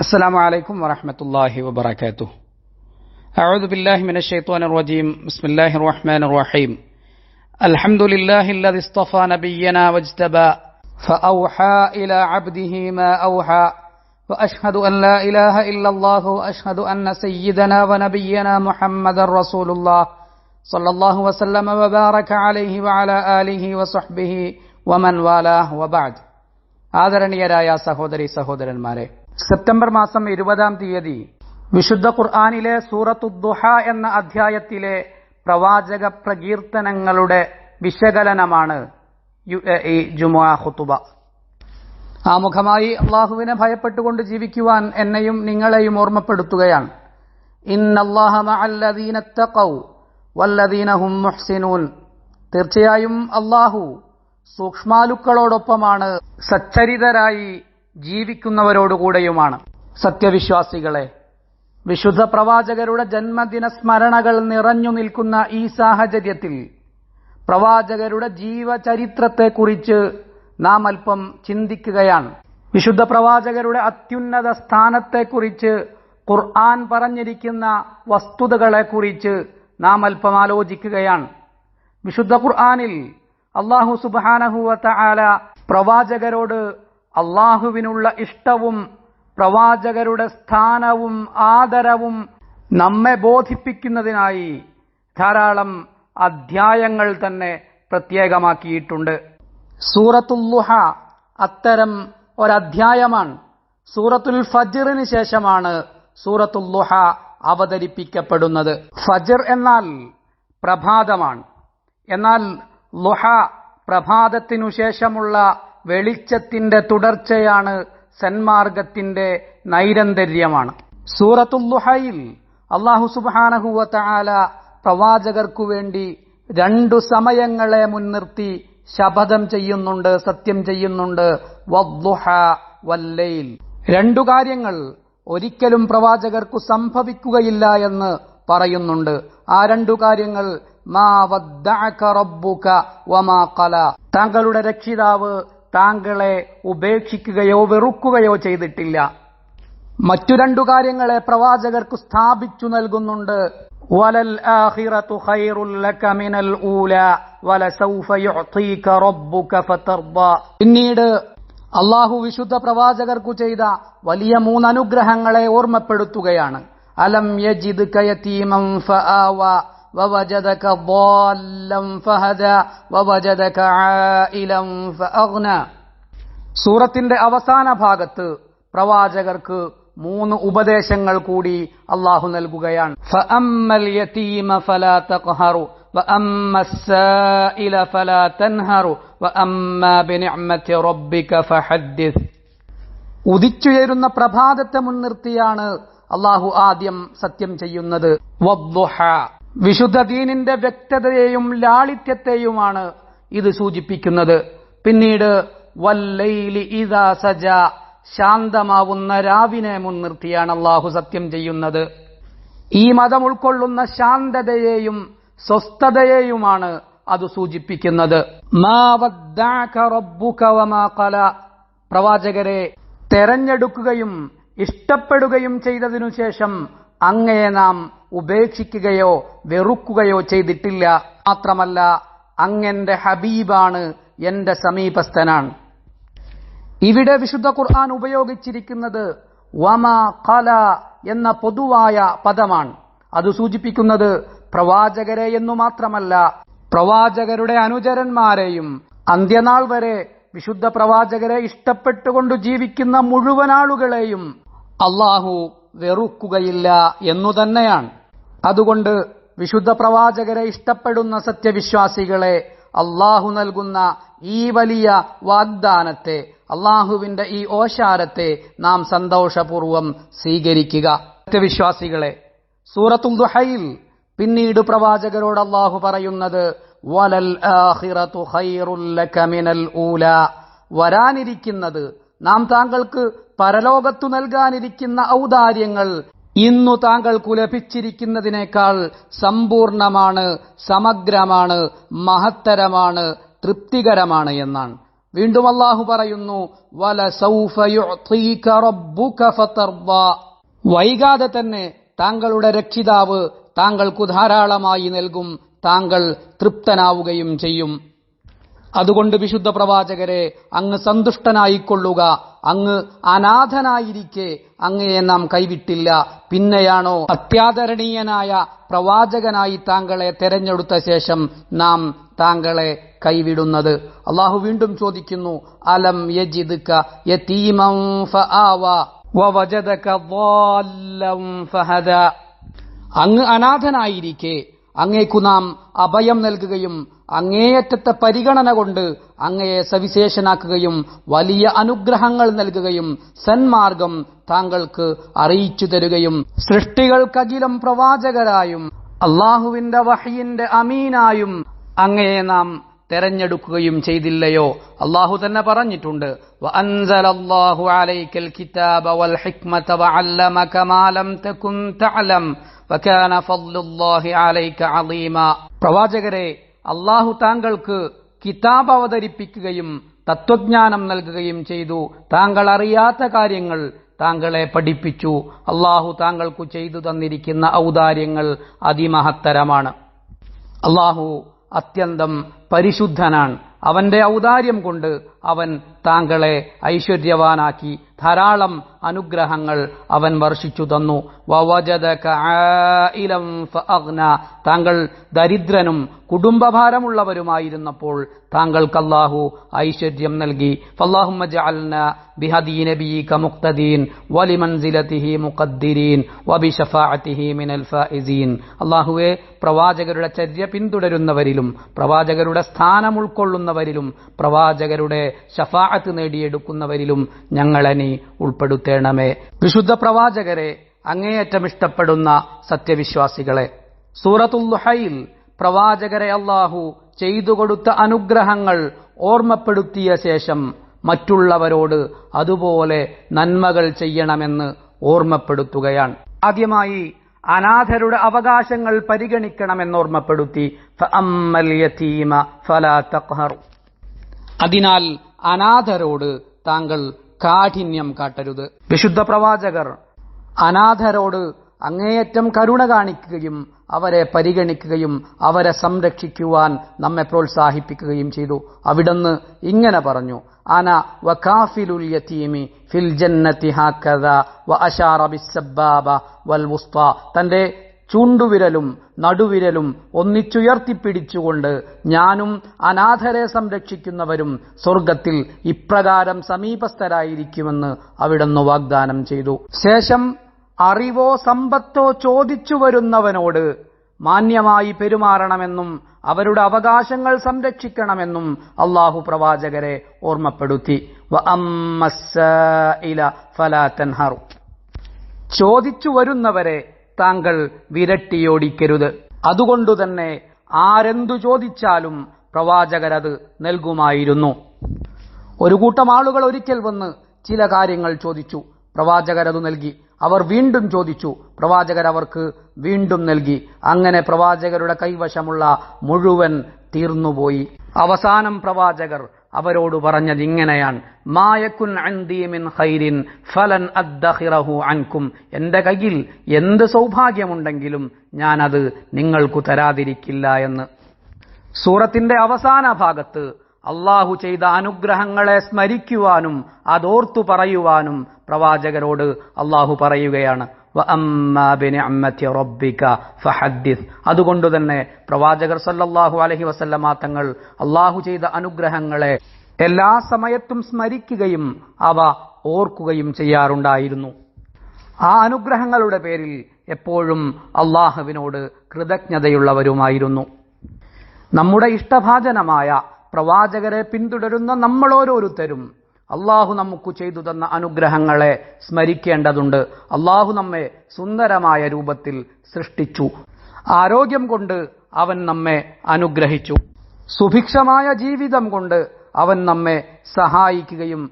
السلام عليكم ورحمة الله وبركاته أعوذ بالله من الشيطان الرجيم بسم الله الرحمن الرحيم الحمد لله الذي اصطفى نبينا واجتبى فأوحى إلى عبده ما أوحى وأشهد أن لا إله إلا الله وأشهد أن سيدنا ونبينا محمد رسول الله صلى الله وسلم وبارك عليه وعلى آله وصحبه ومن والاه وبعد ആദരണീയരായ സഹോദരി സഹോദരന്മാരെ സെപ്റ്റംബർ മാസം ഇരുപതാം തീയതി വിശുദ്ധ ഖുർആാനിലെ സൂറത്തുദ്ദുഹ എന്ന അധ്യായത്തിലെ പ്രവാചക പ്രകീർത്തനങ്ങളുടെ വിശകലനമാണ് യു എ ഇ ജുമുഅ ആമുഖമായി അള്ളാഹുവിനെ ഭയപ്പെട്ടുകൊണ്ട് ജീവിക്കുവാൻ എന്നെയും നിങ്ങളെയും ഓർമ്മപ്പെടുത്തുകയാണ്. മുഹ്സിനൂൻ. തീർച്ചയായും അള്ളാഹു സൂക്ഷ്മാലുക്കളോടൊപ്പമാണ് സച്ചരിതരായി ജീവിക്കുന്നവരോടുകൂടെയുമാണ്. സത്യവിശ്വാസികളെ വിശുദ്ധ പ്രവാചകരുടെ ജന്മദിന സ്മരണകൾ നിറഞ്ഞു നിൽക്കുന്ന ഈ സാഹചര്യത്തിൽ പ്രവാചകരുടെ ജീവചരിത്രത്തെക്കുറിച്ച് നാം അല്പം ചിന്തിക്കുകയാണ്. വിശുദ്ധ പ്രവാചകരുടെ അത്യുന്നത സ്ഥാനത്തെക്കുറിച്ച് ഖുർആൻ പറഞ്ഞിരിക്കുന്ന വസ്തുതകളെക്കുറിച്ച് നാം അല്പം ആലോചിക്കുകയാണ്. വിശുദ്ധ ഖുർആാനിൽ അള്ളാഹു സുബാനഹുവത്ത ആല പ്രവാചകരോട് അള്ളാഹുവിനുള്ള ഇഷ്ടവും പ്രവാചകരുടെ സ്ഥാനവും ആദരവും നമ്മെ ബോധിപ്പിക്കുന്നതിനായി ധാരാളം അധ്യായങ്ങൾ തന്നെ പ്രത്യേകമാക്കിയിട്ടുണ്ട്. സൂറത്തുല്ലുഹ അത്തരം ഒരധ്യായമാണ്. സൂറത്തുൽ ഫജിറിന് ശേഷമാണ് സൂറത്തുല്ലുഹ അവതരിപ്പിക്കപ്പെടുന്നത്. ഫജിർ എന്നാൽ പ്രഭാതമാണ്. എന്നാൽ ലുഹ പ്രഭാതത്തിനു ശേഷമുള്ള വെളിച്ചത്തിന്റെ തുടർച്ചയാണ് സന്മാർഗത്തിന്റെ നൈരന്തര്യമാണ്. സൂറത്തുല്ലുഹയിൽ അള്ളാഹു സുബാനഹുവല പ്രവാചകർക്കു വേണ്ടി രണ്ടു സമയങ്ങളെ മുൻനിർത്തി ശപഥം ചെയ്യുന്നുണ്ട് സത്യം ചെയ്യുന്നുണ്ട്. വദ്ദുഹ വല്ലയിൽ രണ്ടു കാര്യങ്ങൾ ഒരിക്കലും പ്രവാചകർക്കു സംഭവിക്കുകയില്ല എന്ന് പറയുന്നുണ്ട്. ആ രണ്ടു കാര്യങ്ങൾ മാ വദ്ദഅക റബ്ബുക വമാ ഖല. തങ്ങളുടെ രക്ഷിതാവ് താങ്കളെ ഉപേക്ഷിക്കുകയോ വെറുക്കുകയോ ചെയ്തിട്ടില്ല. മറ്റു രണ്ടു കാര്യങ്ങളെ പ്രവാചകർക്ക് സ്ഥാപിച്ചു നൽകുന്നുണ്ട്. വലൽ മിനൽ പിന്നീട് അള്ളാഹു വിശുദ്ധ പ്രവാചകർക്കു ചെയ്ത വലിയ മൂന്ന് അനുഗ്രഹങ്ങളെ ഓർമ്മപ്പെടുത്തുകയാണ്. അലം യജിദ് കയതീമം ഫആവ ووجدك ضالا فهدى ووجدك عائلا فأغنى സൂറത്തിന്റെ അവസാന ഭാഗത്ത് പ്രവാചകർക്ക് മൂന്ന് ഉപദേശങ്ങൾ കൂടി അള്ളാഹു നൽകുകയാണ് ഫഅമ്മൽ യതീമ ഫലാ തഖ്ഹറു وأما السائل فلا تنهر وأما بنعمة ربك فحدث ഉദിച്ചുയരുന്ന പ്രഭാതത്തെ മുൻനിർത്തിയാണ് അള്ളാഹു ആദ്യം സത്യം ചെയ്യുന്നത് വദ്ദുഹ വിശുദ്ധ ദീനിന്റെ വ്യക്തതയെയും ലാളിത്യത്തെയുമാണ് ഇത് സൂചിപ്പിക്കുന്നത്. പിന്നീട് വല്ലൈലി ഇദാ സജ ശാന്തമാവുന്ന രാവിനെ മുൻനിർത്തിയാണ് അള്ളാഹു സത്യം ചെയ്യുന്നത്. ഈ മതം ഉൾക്കൊള്ളുന്ന ശാന്തതയെയും സ്വസ്ഥതയെയുമാണ് അത് സൂചിപ്പിക്കുന്നത്. പ്രവാചകരെ തെരഞ്ഞെടുക്കുകയും ഇഷ്ടപ്പെടുകയും ചെയ്തതിനു ശേഷം അങ്ങയെ നാം ഉപേക്ഷിക്കുകയോ വെറുക്കുകയോ ചെയ്തിട്ടില്ല. മാത്രമല്ല അങ്ങന്റെ ഹബീബാണ് എന്റെ സമീപസ്ഥനാണ്. ഇവിടെ വിശുദ്ധ ഖുർആൻ ഉപയോഗിച്ചിരിക്കുന്നത് വമ കല എന്ന പൊതുവായ പദമാണ്. അത് സൂചിപ്പിക്കുന്നത് പ്രവാചകരെ എന്നു മാത്രമല്ല പ്രവാചകരുടെ അനുചരന്മാരെയും അന്ത്യനാൾ വരെ വിശുദ്ധ പ്രവാചകരെ ഇഷ്ടപ്പെട്ടുകൊണ്ട് ജീവിക്കുന്ന മുഴുവൻ ആളുകളെയും അള്ളാഹു വെറുക്കുകയില്ല എന്നു തന്നെയാണ്. അതുകൊണ്ട് വിശുദ്ധ പ്രവാചകരെ ഇഷ്ടപ്പെടുന്ന സത്യവിശ്വാസികളെ അള്ളാഹു നൽകുന്ന ഈ വലിയ വാഗ്ദാനത്തെ അള്ളാഹുവിന്റെ ഈ ഓശാരത്തെ നാം സന്തോഷപൂർവം സ്വീകരിക്കുക. സത്യവിശ്വാസികളെ സൂറത്തുൽ ദുഹയിൽ പിന്നീട് പ്രവാചകരോട് അള്ളാഹു പറയുന്നത് വരാനിരിക്കുന്നത് നാം താങ്കൾക്ക് പരലോകത്തു നൽകാനിരിക്കുന്ന ഔദാര്യങ്ങൾ ഇന്നു താങ്കൾക്കു ലഭിച്ചിരിക്കുന്നതിനേക്കാൾ സമ്പൂർണമാണ് സമഗ്രമാണ് മഹത്തരമാണ് തൃപ്തികരമാണ് എന്നാണ്. വീണ്ടും അള്ളാഹു പറയുന്നു വല വൈകാതെ തന്നെ താങ്കളുടെ രക്ഷിതാവ് താങ്കൾക്കു ധാരാളമായി നൽകും താങ്കൾ തൃപ്തനാവുകയും ചെയ്യും. അതുകൊണ്ട് വിശുദ്ധ പ്രവാചകരെ അങ്ങ് സന്തുഷ്ടനായിക്കൊള്ളുക അങ്ങ് അനാഥനായിരിക്കെ അങ്ങയെ നാം കൈവിട്ടില്ല പിന്നെയാണോ അത്യാദരണീയനായ പ്രവാചകനായി താങ്കളെ തെരഞ്ഞെടുത്ത ശേഷം നാം താങ്കളെ കൈവിടുന്നത് അള്ളാഹു വീണ്ടും ചോദിക്കുന്നു അലം യജിദ്ക യതീമൻ ഫആവ വവജദക ضالًا ഫഹദാ അങ്ങ് അനാഥനായിരിക്കെ അങ്ങേക്കു നാം അഭയം നൽകുകയും അങ്ങേയറ്റത്തെ പരിഗണന കൊണ്ട് അങ്ങയെ സവിശേഷനാക്കുകയും വലിയ അനുഗ്രഹങ്ങൾ നൽകുകയും സന്മാർഗം താങ്കൾക്ക് അറിയിച്ചു തരുകയും സൃഷ്ടികൾക്കകിലം പ്രവാചകരായും അള്ളാഹുവിന്റെ വഹിയിന്റെ അമീനായും അങ്ങയെ നാം തെരഞ്ഞെടുക്കുകയും ചെയ്തില്ലയോ? അള്ളാഹു തന്നെ പറഞ്ഞിട്ടുണ്ട് അലൈക്കൽ കിതാബ വൽ ഹിക്മത വഅല്ലമക മാലം തകുൻ തഅലം. പ്രവാചകരെ അള്ളാഹു താങ്കൾക്ക് കിതാബ് അവതരിപ്പിക്കുകയും തത്വജ്ഞാനം നൽകുകയും ചെയ്തു. താങ്കൾ അറിയാത്ത കാര്യങ്ങൾ താങ്കളെ പഠിപ്പിച്ചു. അള്ളാഹു താങ്കൾക്കു ചെയ്തു തന്നിരിക്കുന്ന ഔദാര്യങ്ങൾ അതിമഹത്തരമാണ്. അള്ളാഹു അത്യന്തം പരിശുദ്ധനാണ്. അവന്റെ ഔദാര്യം കൊണ്ട് അവൻ താങ്കളെ ഐശ്വര്യവാനാക്കി ധാരാളം അനുഗ്രഹങ്ങൾ അവൻ വർഷിച്ചു തന്നു. താങ്കൾ ദരിദ്രനും കുടുംബഭാരമുള്ളവരുമായിരുന്നപ്പോൾ താങ്കൾക്ക് അല്ലാഹു ഐശ്വര്യം നൽകി. അള്ളാഹുവെ പ്രവാചകരുടെ ചര്യ പിന്തുടരുന്നവരിലും പ്രവാചകരുടെ സ്ഥാനം ഉൾക്കൊള്ളുന്നവരിലും പ്രവാചകരുടെ ഷഫാഅത്ത് നേടിയെടുക്കുന്നവരിലും ഞങ്ങളെ ഉൾപ്പെടുത്തേണമേ. വിശുദ്ധ പ്രവാചകരെ അങ്ങേയറ്റം ഇഷ്ടപ്പെടുന്ന സത്യവിശ്വാസികളെ സൂറത്തുല്ലുഹയിൽ പ്രവാചകരെ അള്ളാഹു ചെയ്തു കൊടുത്ത അനുഗ്രഹങ്ങൾ ഓർമ്മപ്പെടുത്തിയ ശേഷം മറ്റുള്ളവരോട് അതുപോലെ നന്മകൾ ചെയ്യണമെന്ന് ഓർമ്മപ്പെടുത്തുകയാണ്. ആദ്യമായി അനാഥരുടെ അവകാശങ്ങൾ പരിഗണിക്കണമെന്ന് ഓർമ്മപ്പെടുത്തി ഫഅമ്മൽ യതീമ ഫലാ തഖ്ഹർ അതിനാൽ അനാഥരോട് താങ്കൾ കാഠിന്യം കാട്ടരുത്. വിശുദ്ധ പ്രവാചകർ അനാഥരോട് അങ്ങേയറ്റം കരുണ കാണിക്കുകയും അവരെ പരിഗണിക്കുകയും അവരെ സംരക്ഷിക്കുവാൻ നമ്മെ പ്രോത്സാഹിപ്പിക്കുകയും ചെയ്തു. അവിടുന്ന് ഇങ്ങനെ പറഞ്ഞു അന വകാഫിലുൽ യതീമി ഫിൽ ജന്നതി ഹാക്കദ വ അശാറ ബിസ്സബ്ബാബ വൽ വുസ്ത. തന്റെ ചൂണ്ടുവിരലും നടുവിരലും ഒന്നിച്ചുയർത്തിപ്പിടിച്ചുകൊണ്ട് ഞാനും അനാഥരെ സംരക്ഷിക്കുന്നവരും സ്വർഗത്തിൽ ഇപ്രകാരം സമീപസ്ഥരായിരിക്കുമെന്ന് അവിടുന്ന് വാഗ്ദാനം ചെയ്തു. ശേഷം അറിവോ സമ്പത്തോ ചോദിച്ചു വരുന്നവനോട് മാന്യമായി പെരുമാറണമെന്നും അവരുടെ അവകാശങ്ങൾ സംരക്ഷിക്കണമെന്നും അള്ളാഹു പ്രവാചകരെ ഓർമ്മപ്പെടുത്തി. ചോദിച്ചു വരുന്നവരെ താങ്കൾ വിരട്ടിയോടിക്കരുത്. അതുകൊണ്ടുതന്നെ ആരെന്തു ചോദിച്ചാലും പ്രവാചകരത് നൽകുമായിരുന്നു. ഒരു കൂട്ടം ആളുകൾ ഒരിക്കൽ വന്ന് ചില കാര്യങ്ങൾ ചോദിച്ചു. പ്രവാചകരത് നൽകി. അവർ വീണ്ടും ചോദിച്ചു. പ്രവാചകർ അവർക്ക് വീണ്ടും നൽകി. അങ്ങനെ പ്രവാചകരുടെ കൈവശമുള്ള മുഴുവൻ തീർന്നുപോയി. അവസാനം പ്രവാചകർ അവരോട് പറഞ്ഞത് ഇങ്ങനെയാണ്. മായക്കുൻ അന്തീമിൻ മിൻ ഖൈരിൻ ഫലൻ അദ്ദഹിറഹു അൻകും. എന്റെ കയ്യിൽ എന്ത് സൗഭാഗ്യമുണ്ടെങ്കിലും ഞാനത് നിങ്ങൾക്കു തരാതിരിക്കില്ല എന്ന്. സൂറത്തിന്റെ അവസാന ഭാഗത്ത് അള്ളാഹു ചെയ്ത അനുഗ്രഹങ്ങളെ സ്മരിക്കുവാനും അതോർത്തു പറയുവാനും പ്രവാചകരോട് അള്ളാഹു പറയുകയാണ്. അതുകൊണ്ട് തന്നെ പ്രവാചകർ സല്ലാഹു അലഹി വസല്ലമ തങ്ങൾ അള്ളാഹു ചെയ്ത അനുഗ്രഹങ്ങളെ എല്ലാ സമയത്തും സ്മരിക്കുകയും അവ ഓർക്കുകയും ചെയ്യാറുണ്ടായിരുന്നു. ആ അനുഗ്രഹങ്ങളുടെ പേരിൽ എപ്പോഴും അള്ളാഹുവിനോട് കൃതജ്ഞതയുള്ളവരുമായിരുന്നു. നമ്മുടെ ഇഷ്ടഭാജനമായ പ്രവാചകരെ പിന്തുടരുന്ന നമ്മളോരോരുത്തരും അള്ളാഹു നമുക്ക് ചെയ്തു തന്ന അനുഗ്രഹങ്ങളെ സ്മരിക്കേണ്ടതുണ്ട്. അള്ളാഹു നമ്മെ സുന്ദരമായ രൂപത്തിൽ സൃഷ്ടിച്ചു. ആരോഗ്യം കൊണ്ട് അവൻ നമ്മെ അനുഗ്രഹിച്ചു. സുഭിക്ഷമായ ജീവിതം കൊണ്ട് അവൻ നമ്മെ സഹായിക്കുകയും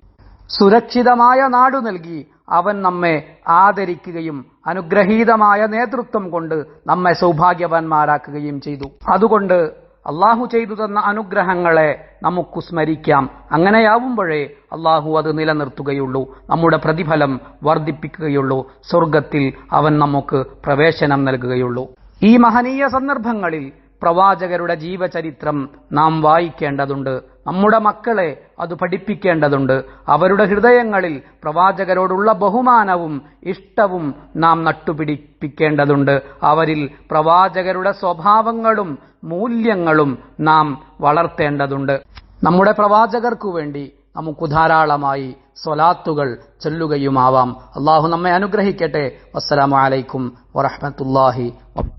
സുരക്ഷിതമായ നാടു നൽകി അവൻ നമ്മെ ആദരിക്കുകയും അനുഗ്രഹീതമായ നേതൃത്വം കൊണ്ട് നമ്മെ സൗഭാഗ്യവാന്മാരാക്കുകയും ചെയ്തു. അതുകൊണ്ട് അള്ളാഹു ചെയ്തു തന്ന അനുഗ്രഹങ്ങളെ നമുക്ക് സ്മരിക്കാം. അങ്ങനെയാവുമ്പോഴേ അള്ളാഹു അത് നിലനിർത്തുകയുള്ളൂ. നമ്മുടെ പ്രതിഫലം വർദ്ധിപ്പിക്കുകയുള്ളൂ. സ്വർഗത്തിൽ അവൻ നമുക്ക് പ്രവേശനം നൽകുകയുള്ളൂ. ഈ മഹനീയ സന്ദർഭങ്ങളിൽ പ്രവാചകരുടെ ജീവചരിത്രം നാം വായിക്കേണ്ടതുണ്ട്. നമ്മുടെ മക്കളെ അത് പഠിപ്പിക്കേണ്ടതുണ്ട്. അവരുടെ ഹൃദയങ്ങളിൽ പ്രവാചകരോടുള്ള ബഹുമാനവും ഇഷ്ടവും നാം നട്ടുപിടിപ്പിക്കേണ്ടതുണ്ട്. അവരിൽ പ്രവാചകരുടെ സ്വഭാവങ്ങളും മൂല്യങ്ങളും നാം വളർത്തേണ്ടതുണ്ട്. നമ്മുടെ പ്രവാചകർക്കു വേണ്ടി നമുക്ക് ധാരാളമായി സ്വലാത്തുകൾ ചൊല്ലുകയുമാവാം. അള്ളാഹു നമ്മെ അനുഗ്രഹിക്കട്ടെ. വസ്സലാമലൈക്കും വറഹമത്തല്ലാഹി വ